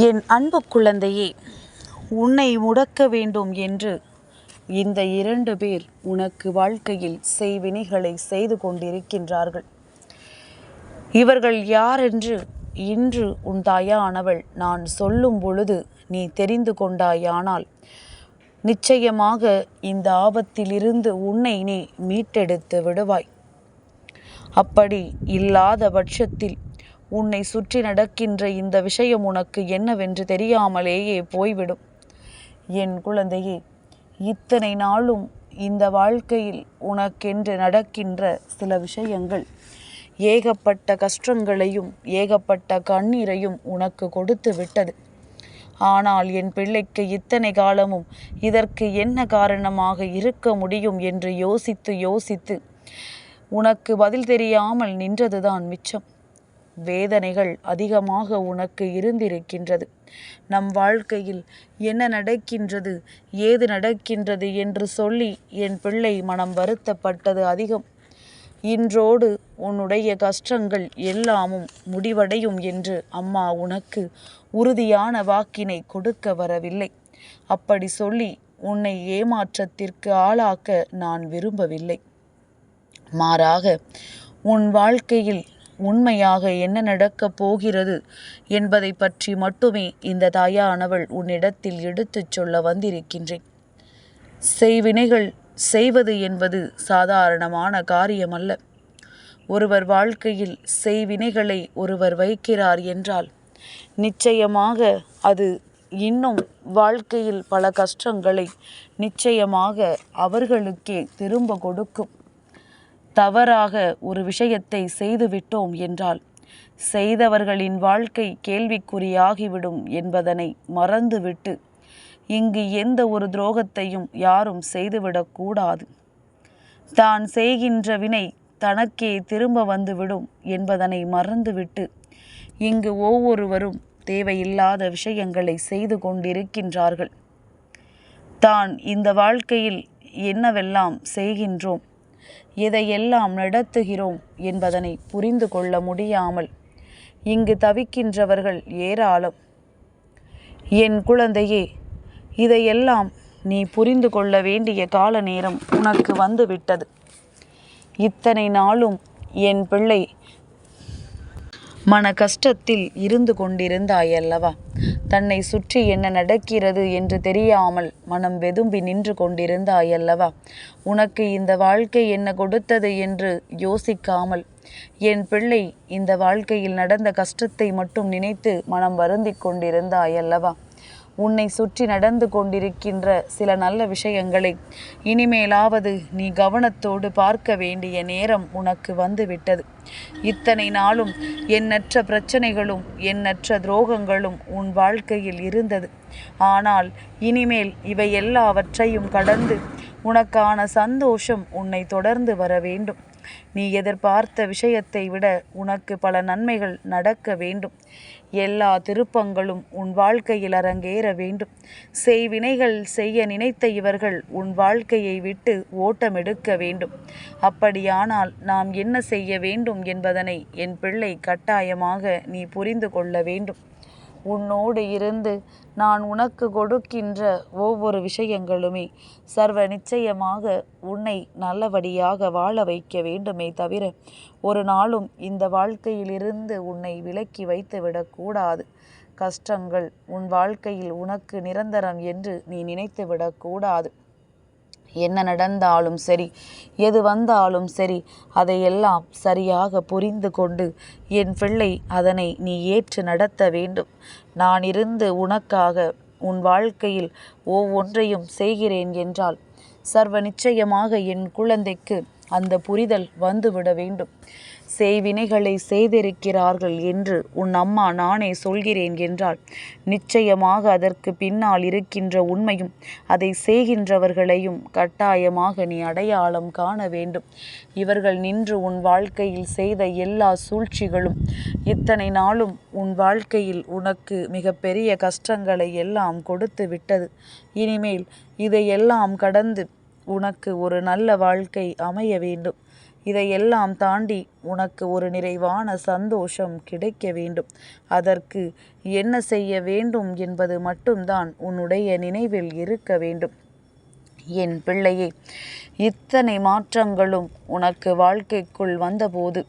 என் அன்பு குழந்தையே உன்னை முடக்க வேண்டும் என்று இந்த இரண்டு பேர் உனக்கு வாழ்க்கையில் செய்வினைகளை செய்து கொண்டிருக்கின்றார்கள். இவர்கள் யாரென்று இன்று உன் தாயானவள் நான் சொல்லும் பொழுது நீ தெரிந்து கொண்டாயானால் நிச்சயமாக இந்த ஆபத்திலிருந்து உன்னை நீ மீட்டெடுத்து விடுவாய். அப்படி இல்லாத பட்சத்தில் உன்னை சுற்றி நடக்கின்ற இந்த விஷயம் உனக்கு என்னவென்று தெரியாமலேயே போய்விடும். என் குழந்தையே இத்தனை நாளும் இந்த வாழ்க்கையில் உனக்கென்று நடக்கின்ற சில விஷயங்கள் ஏகப்பட்ட கஷ்டங்களையும் ஏகப்பட்ட கண்ணீரையும் உனக்கு கொடுத்து விட்டது. ஆனால் என் பிள்ளைக்கு இத்தனை காலமும் இதற்கு என்ன காரணமாக இருக்க முடியும் என்று யோசித்து யோசித்து உனக்கு பதில் தெரியாமல் நின்றதுதான் மிச்சம். வேதனைகள் அதிகமாக உனக்கு இருந்திருக்கின்றது. நம் வாழ்க்கையில் என்ன நடக்கின்றது ஏது நடக்கின்றது என்று சொல்லி என் பிள்ளை மனம் வருத்தப்பட்டது அதிகம். இன்றோடு உன்னுடைய கஷ்டங்கள் எல்லாமும் முடிவடையும் என்று அம்மா உனக்கு உறுதியான வாக்கினை கொடுக்க வரவில்லை. அப்படி சொல்லி உன்னை ஏமாற்றத்திற்கு ஆளாக்க நான் விரும்பவில்லை. மாறாக உன் வாழ்க்கையில் உண்மையாக என்ன நடக்கப் போகிறது என்பதை பற்றி மட்டுமே இந்த தாயானவள் உன்னிடத்தில் எடுத்துச் சொல்ல வந்திருக்கின்றேன். செய்வினைகள் செய்வது என்பது சாதாரணமான காரியமல்ல. ஒருவர் வாழ்க்கையில் செய்வினைகளை ஒருவர் வைக்கிறார் என்றால் நிச்சயமாக அது இன்னும் வாழ்க்கையில் பல கஷ்டங்களை நிச்சயமாக அவர்களுக்கே திரும்ப கொடுக்கும். தவறாக ஒரு விஷயத்தை செய்துவிட்டோம் என்றால் செய்தவர்களின் வாழ்க்கை கேள்விக்குறியாகிவிடும் என்பதனை மறந்துவிட்டு இங்கு எந்த ஒரு துரோகத்தையும் யாரும் செய்துவிடக்கூடாது தான் செய்கின்ற வினை தனக்கே திரும்ப வந்துவிடும் என்பதனை மறந்துவிட்டு இங்கு ஒவ்வொருவரும் தேவையில்லாத விஷயங்களை செய்து கொண்டிருக்கின்றார்கள். தான் இந்த வாழ்க்கையில் என்னவெல்லாம் செய்கின்றோம் எதையெல்லாம் நடத்துகிறோம் என்பதனை புரிந்து கொள்ள முடியாமல் இங்கு தவிக்கின்றவர்கள் ஏராளம். என் குழந்தையே இதையெல்லாம் நீ புரிந்து கொள்ள வேண்டிய கால நேரம் உனக்கு வந்துவிட்டது. இத்தனை நாளும் என் பிள்ளை மன கஷ்டத்தில் இருந்து கொண்டிருந்தாய் அல்லவா தன்னை சுற்றி என்ன நடக்கிறது என்று தெரியாமல் மனம் வெதும்பி நின்று கொண்டிருந்தாய் அல்லவா உனக்கு இந்த வாழ்க்கை என்ன கொடுத்தது என்று யோசிக்காமல் என் பிள்ளை இந்த வாழ்க்கையில் நடந்த கஷ்டத்தை மட்டும் நினைத்து மனம் வருந்திக் கொண்டிருந்தாய் அல்லவா உன்னை சுற்றி நடந்து கொண்டிருக்கின்ற சில நல்ல விஷயங்களை இனிமேலாவது நீ கவனத்தோடு பார்க்க வேண்டிய நேரம் உனக்கு வந்துவிட்டது. இத்தனை நாளும் எண்ணற்ற பிரச்சனைகளும் எண்ணற்ற துரோகங்களும் உன் வாழ்க்கையில் இருந்தது. ஆனால் இனிமேல் இவை எல்லாவற்றையும் கடந்து உனக்கான சந்தோஷம் உன்னை தொடர்ந்து வர வேண்டும். நீ எதிர்பார்த்த விஷயத்தை விட உனக்கு பல நன்மைகள் நடக்க வேண்டும். எல்லா திருப்பங்களும் உன் வாழ்க்கையில் அரங்கேற வேண்டும். செய்வினைகள் செய்ய நினைத்த இவர்கள் உன் வாழ்க்கையை விட்டு ஓட்டமெடுக்க வேண்டும். அப்படியானால் நாம் என்ன செய்ய வேண்டும் என்பதனை என் பிள்ளை கட்டாயமாக நீ புரிந்து கொள்ள வேண்டும். உன்னோடு இருந்து நான் உனக்கு கொடுக்கின்ற ஒவ்வொரு விஷயங்களுமே சர்வ நிச்சயமாக உன்னை நல்லபடியாக வாழ வைக்க வேண்டுமே தவிர ஒரு நாளும் இந்த வாழ்க்கையிலிருந்து உன்னை விலக்கி வைத்து விடக்கூடாது. கஷ்டங்கள் உன் வாழ்க்கையில் உனக்கு நிரந்தரம் என்று நீ நினைத்து விடக்கூடாது. என்ன நடந்தாலும் சரி எது வந்தாலும் சரி அதையெல்லாம் சரியாக புரிந்து கொண்டு என் பிள்ளை அதனை நீ ஏற்று நடத்த வேண்டும். நான் இருந்து உனக்காக உன் வாழ்க்கையில் ஒவ்வொன்றையும் செய்கிறேன் என்றால் சர்வ நிச்சயமாக என் குழந்தைக்கு அந்த புரிதல் வந்துவிட வேண்டும். செய்வினைகளை செய்திருக்கிறார்கள் என்று உன் அம்மா நானே சொல்கிறேன் என்றால் நிச்சயமாக அதற்கு பின்னால் இருக்கின்ற உண்மையும் அதை செய்கின்றவர்களையும் கட்டாயமாக நீ அடையாளம் காண வேண்டும். இவர்கள் நின்று உன் வாழ்க்கையில் செய்த எல்லா சூழ்ச்சிகளும் இத்தனை நாளும் உன் வாழ்க்கையில் உனக்கு மிகப்பெரிய கஷ்டங்களை எல்லாம் கொடுத்து விட்டது. இனிமேல் இதையெல்லாம் கடந்து உனக்கு ஒரு நல்ல வாழ்க்கை அமைய வேண்டும். இதையெல்லாம் தாண்டி உனக்கு ஒரு நிறைவான சந்தோஷம் கிடைக்க வேண்டும். அதற்கு என்ன செய்ய வேண்டும் என்பது மட்டும்தான் உன்னுடைய நினைவில் இருக்க வேண்டும். என் பிள்ளையே இத்தனை மாற்றங்களும் உனக்கு வாழ்க்கைக்குள் வந்தபோது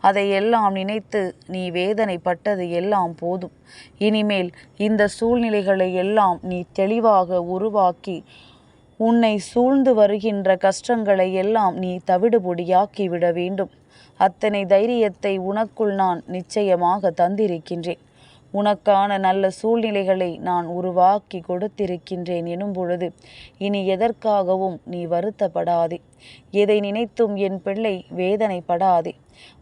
அதையெல்லாம் நினைத்து நீ வேதனைப்பட்டது எல்லாம் போதும். இனிமேல் இந்த சூழ்நிலைகளை எல்லாம் நீ தெளிவாக உருவாக்கி உன்னை சூழ்ந்து வருகின்ற கஷ்டங்களை எல்லாம் நீ தவிடுபொடியாக்கி விட வேண்டும். அத்தனை தைரியத்தை உனக்குள் நான் நிச்சயமாக தந்திருக்கின்றேன். உனக்கான நல்ல சூழ்நிலைகளை நான் உருவாக்கி கொடுத்திருக்கின்றேன் எனும் பொழுது இனி எதற்காகவும் நீ வருத்தப்படாதே. எதை நினைத்தும் என் பிள்ளை வேதனைப்படாதே.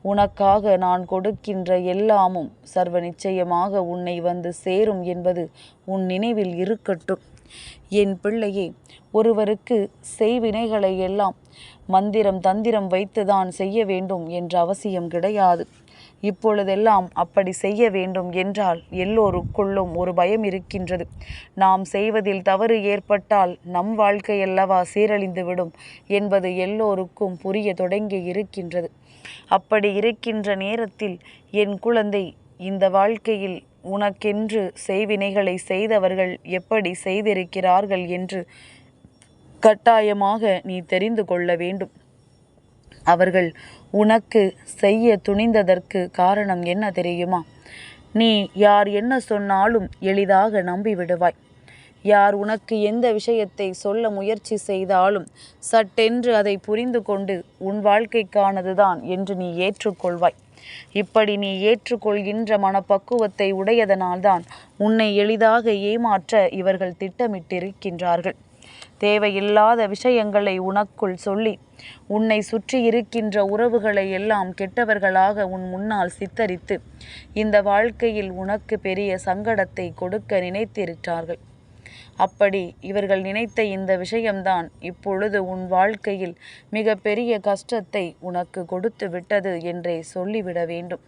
உனக்காக நான் கொடுக்கின்ற எல்லாமும் சர்வ நிச்சயமாக உன்னை வந்து சேரும் என்பது உன் நினைவில் இருக்கட்டும். என் பிள்ளையே ஒருவருக்கு செய்வினைகளை எல்லாம் மந்திரம் தந்திரம் வைத்துதான் செய்ய வேண்டும் என்ற அவசியம் கிடையாது. இப்பொழுதெல்லாம் அப்படி செய்ய வேண்டும் என்றால் எல்லோருக்குள்ளும் ஒரு பயம் இருக்கின்றது. நாம் செய்வதில் தவறு ஏற்பட்டால் நம் வாழ்க்கையல்லவா சீரழிந்துவிடும் என்பது எல்லோருக்கும் புரிய தொடங்கி இருக்கின்றது. அப்படி இருக்கின்ற நேரத்தில் என் குழந்தை இந்த வாழ்க்கையில் உனக்கென்று செய்வினைகளை செய்தவர்கள் எப்படி செய்திருக்கிறார்கள் என்று கட்டாயமாக நீ தெரிந்து கொள்ள வேண்டும். அவர்கள் உனக்கு செய்ய துணிந்ததற்கு காரணம் என்ன தெரியுமா? நீ யார் என்ன சொன்னாலும் எளிதாக நம்பிவிடுவாய். யார் உனக்கு எந்த விஷயத்தை சொல்ல முயற்சி செய்தாலும் சட்டென்று அதை புரிந்து கொண்டு உன் வாழ்க்கைக்கானதுதான் என்று நீ ஏற்றுக்கொள்வாய். இப்படி நீ ஏற்றுக்கொள்கின்ற மனப்பக்குவத்தை உடையதனால்தான் உன்னை எளிதாக ஏமாற்ற இவர்கள் திட்டமிட்டிருக்கின்றார்கள். தேவையில்லாத விஷயங்களை உனக்குள் சொல்லி உன்னை சுற்றி இருக்கின்ற உறவுகளை எல்லாம் கெட்டவர்களாக உன் முன்னால் சித்தரித்து இந்த வாழ்க்கையில் உனக்கு பெரிய சங்கடத்தை கொடுக்க நினைத்திருக்கிறார்கள். அப்படி இவர்கள் நினைத்த இந்த விஷயம்தான் இப்பொழுது உன் வாழ்க்கையில் மிக பெரிய கஷ்டத்தை உனக்கு கொடுத்து விட்டது என்றே சொல்லிவிட வேண்டும்.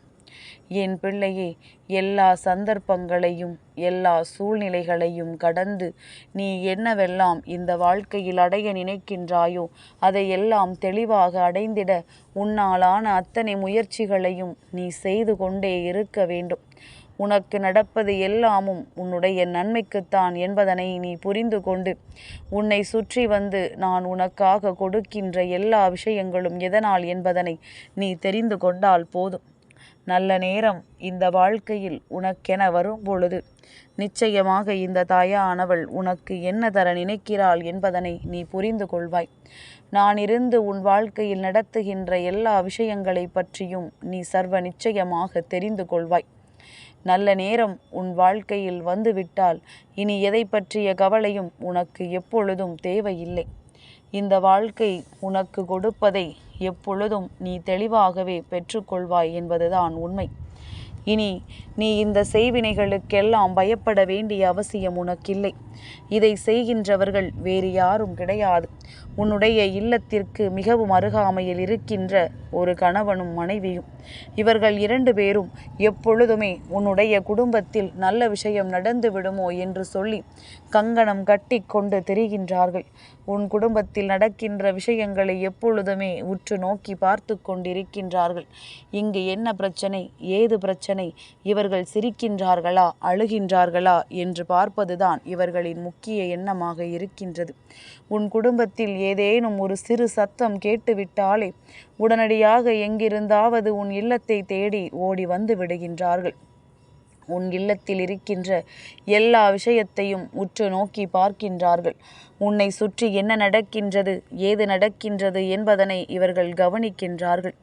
என் பிள்ளையே எல்லா சந்தர்ப்பங்களையும் எல்லா சூழ்நிலைகளையும் கடந்து நீ என்னவெல்லாம் இந்த வாழ்க்கையில் அடைய நினைக்கின்றாயோ அதையெல்லாம் தெளிவாக அடைந்திட உன்னாலான அத்தனை முயற்சிகளையும் நீ செய்து கொண்டே இருக்க வேண்டும். உனக்கு நடப்பது எல்லாமும் உன்னுடைய நன்மைக்குத்தான் என்பதனை நீ புரிந்து கொண்டு உன்னை சுற்றி வந்து நான் உனக்காக கொடுக்கின்ற எல்லா விஷயங்களும் எதனால் என்பதனை நீ தெரிந்து கொண்டால் போதும். நல்ல நேரம் இந்த வாழ்க்கையில் உனக்கென வரும் பொழுது நிச்சயமாக இந்த தாயானவள் உனக்கு என்ன தர நினைக்கிறாள் என்பதனை நீ புரிந்து கொள்வாய். நான் இருந்து உன் வாழ்க்கையில் நடத்துகின்ற எல்லா விஷயங்களை பற்றியும் நீ சர்வ நிச்சயமாக தெரிந்து கொள்வாய். நல்ல நேரம் உன் வாழ்க்கையில் வந்துவிட்டால் இனி எதை பற்றிய கவலையும் உனக்கு எப்பொழுதும் தேவையில்லை. இந்த வாழ்க்கை உனக்கு கொடுப்பதை எப்பொழுதும் நீ தெளிவாகவே பெற்றுக்கொள்வாய் என்பதுதான் உண்மை. இனி நீ இந்த செய்வினைகளுக்கெல்லாம் பயப்பட வேண்டிய அவசியம் உனக்கில்லை. இதை செய்கின்றவர்கள் வேறு யாரும் கிடையாது. உன்னுடைய இல்லத்திற்கு மிகவும் அருகாமையில் இருக்கின்ற ஒரு கணவனும் மனைவியும். இவர்கள் இரண்டு பேரும் எப்பொழுதுமே உன்னுடைய குடும்பத்தில் நல்ல விஷயம் நடந்து விடுமோ என்று சொல்லி கங்கணம் கட்டி கொண்டு திரிகின்றார்கள். உன் குடும்பத்தில் நடக்கின்ற விஷயங்களை எப்பொழுதுமே உற்று நோக்கி பார்த்து கொண்டிருக்கின்றார்கள். இங்கு என்ன பிரச்சனை? ஏது பிரச்சனை? இவர்கள் சிரிக்கின்றார்களா? அழுகின்றார்களா? என்று பார்ப்பதுதான் இவர்களின் முக்கிய எண்ணமாக இருக்கின்றது. உன் குடும்பத்தில் ஏதேனும் ஒரு சிறு சத்தம் கேட்டுவிட்டாலே உடனடியாக எங்கிருந்தாவது உன் இல்லத்தை தேடி ஓடி வந்து விடுகின்றார்கள். உன் இல்லத்தில் இருக்கின்ற எல்லா விஷயத்தையும் உற்று நோக்கி பார்க்கின்றார்கள். உன்னை சுற்றி என்ன நடக்கின்றது ஏது நடக்கின்றது என்பதனை இவர்கள் கவனிக்கின்றார்கள்.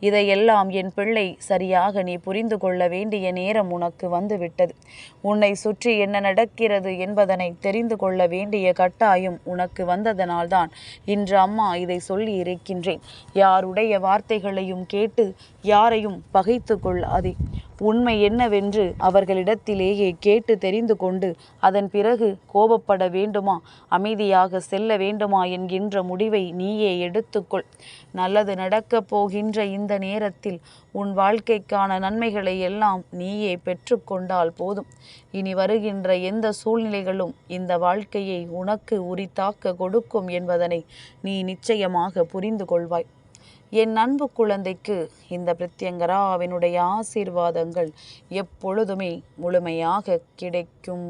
இதையெல்லாம் என் பிள்ளை சரியாக நீ புரிந்து கொள்ள வேண்டிய நேரம் உனக்கு வந்துவிட்டது. உன்னை சுற்றி என்ன நடக்கிறது என்பதனை தெரிந்து கொள்ள வேண்டிய கட்டாயம் உனக்கு வந்ததனால்தான் இன்று அம்மா இதை சொல்லி இருக்கின்றேன். யாருடைய வார்த்தைகளையும் கேட்டு யாரையும் பகைத்து கொள்ளாதே. உண்மை என்னவென்று அவர்களிடத்திலேயே கேட்டு தெரிந்து கொண்டு அதன் பிறகு கோபப்பட வேண்டுமா? அமைதி அமைதியாக செல்ல வேண்டுமா என்கின்ற முடிவை நீயே எடுத்துக்கொள். நல்லது நடக்கப் போகின்ற இந்த நேரத்தில் உன் வாழ்க்கைக்கான நன்மைகளை எல்லாம் நீயே பெற்றுக்கொண்டால் போதும். இனி வருகின்ற எந்த சூழ்நிலைகளும் இந்த வாழ்க்கையை உனக்கு உரித்தாக்க கொடுக்கும் என்பதனை நீ நிச்சயமாக புரிந்து கொள்வாய். என் அன்பு குழந்தைக்கு இந்த பிரத்யங்கராவினுடைய ஆசீர்வாதங்கள் எப்பொழுதுமே முழுமையாக கிடைக்கும்.